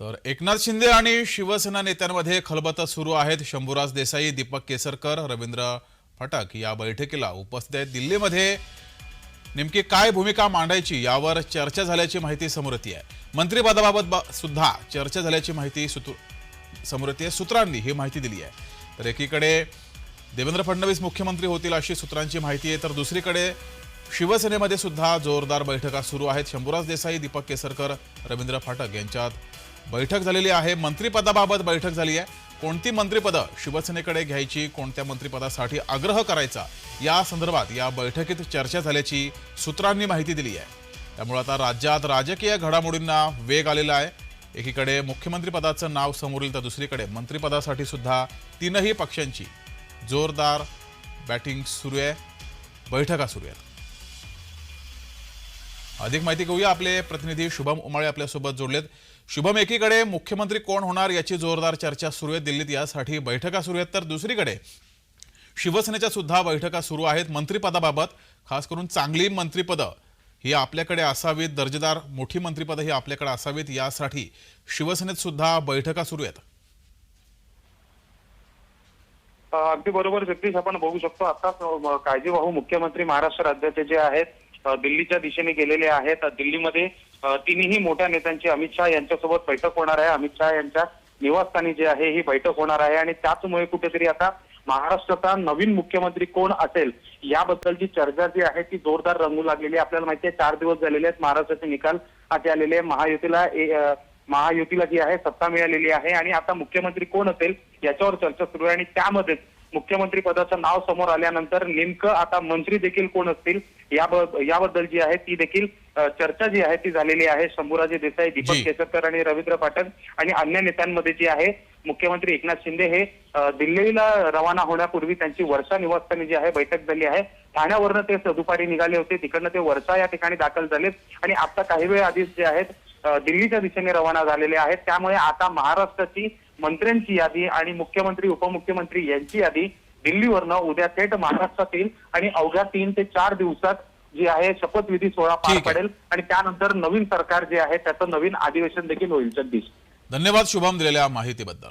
तर एकनाथ शिंदे आणि शिवसेना नेत्यांमध्ये खलबतं सुरू आहेत. शंभूराज देसाई दीपक केसरकर रवींद्र फटाक या बैठकीला उपस्थित आहेत. दिल्लीमध्ये नेमकी काय भूमिका मांडायची यावर चर्चा झाल्याची माहिती समोर येते आहे. मंत्रिपदाबाबत ब- सुद्धा चर्चा झाल्याची माहिती सुतू समोर येते सूत्रांनी ही माहिती दिली आहे. तर एकीकडे देवेंद्र फडणवीस मुख्यमंत्री होतील अशी सूत्रांची माहिती आहे. तर दुसरीकडे शिवसेनेमध्ये सुद्धा जोरदार बैठका सुरू आहेत. शंभूराज देसाई दीपक केसरकर रवींद्र फाटक यांच्यात बैठक झालेली आहे. मंत्रिपदाबाबत बैठक झाली आहे. कोणती मंत्रिपदं शिवसेनेकडे घ्यायची कोणत्या मंत्रिपदासाठी आग्रह करायचा या संदर्भात या बैठकीत चर्चा झाल्याची सूत्रांनी माहिती दिली आहे. त्यामुळे आता राज्यात राजकीय घडामोडींना वेग आलेला आहे. एकीकडे मुख्यमंत्रीपदाचं नाव समोर येईल तर दुसरीकडे मंत्रिपदासाठी सुद्धा तीनही पक्षांची जोरदार बॅटिंग सुरू आहे. बैठका सुरू आहेत. अधिक माहिती घेऊया. आपले प्रतिनिधी शुभम उमाळे आपल्यासोबत जोडलेत. शुभम एकीकडे मुख्यमंत्री कोण होणार याची जोरदार चर्चा सुरू आहे दिल्लीत. यासाठी बैठका सुरू आहेत तर दुसरीकडे शिवसेनेच्या सुद्धा बैठका सुरू आहेत मंत्रिपदाबाबत. खास करून चांगली मंत्रिपदं ही आपल्याकडे असावीत दर्जेदार मोठी मंत्रिपदं ही आपल्याकडे असावीत. यासाठी शिवसेनेत सुद्धा बैठका सुरू आहेत. अगदी बरोबर जगदीश आपण बघू शकतो. आता काळजीवाहू मुख्यमंत्री महाराष्ट्र राज्याचे जे आहेत दिल्लीच्या दिशेने गेलेले आहेत. दिल्लीमध्ये तिन्ही मोठ्या नेत्यांची अमित शहा यांच्यासोबत बैठक होणार आहे. अमित शहा यांच्या निवासस्थानी जे आहे ही बैठक होणार आहे. आणि त्याचमुळे कुठेतरी आता महाराष्ट्राचा नवीन मुख्यमंत्री कोण असेल याबद्दलची चर्चा जी आहे ती जोरदार रंगू लागलेली आहे. आपल्याला माहिती आहे चार दिवस झालेले आहेत. महाराष्ट्राचे निकाल हाती आलेले आहे. महायुतीला ए- महायुतीला जी आहे सत्ता मिळालेली आहे. आणि आता मुख्यमंत्री कोण असेल याच्यावर चर्चा सुरू आहे. आणि त्यामध्येच मुख्यमंत्री पदाचं नाव समोर आल्यानंतर नेमकं आता मंत्री देखील कोण असतील याब- याबद्दल जी आहे ती देखील चर्चा जी आहे ती झालेली आहे. शंभूराजे देसाई. दीपक केसरकर आणि रवींद्र पाठक आणि अन्य नेत्यांमध्ये जी आहे मुख्यमंत्री एकनाथ शिंदे हे दिल्लीला रवाना होण्यापूर्वी त्यांची वर्षा निवासस्थानी जी आहे बैठक झाली आहे. ठाण्यावरनं ते दुपारी निघाले होते. तिकडनं ते वर्षा या ठिकाणी दाखल झालेत. आणि आता काही वेळ आधीच जे आहेत दिल्लीच्या दिशेने रवाना झालेले आहेत. त्यामुळे आता महाराष्ट्राची मंत्र्यांची यादी आणि मुख्यमंत्री उपमुख्यमंत्री यांची यादी दिल्लीवरनं उद्या थेट महाराष्ट्रात येईल आणि अवघ्या तीन ते चार दिवसात जी आहे शपथविधी सोहळा पार. पडेल. आणि त्यानंतर नवीन सरकार जे आहे त्याचं नवीन अधिवेशन देखील होईल. जगदीश. धन्यवाद शुभम दिलेल्या माहितीबद्दल.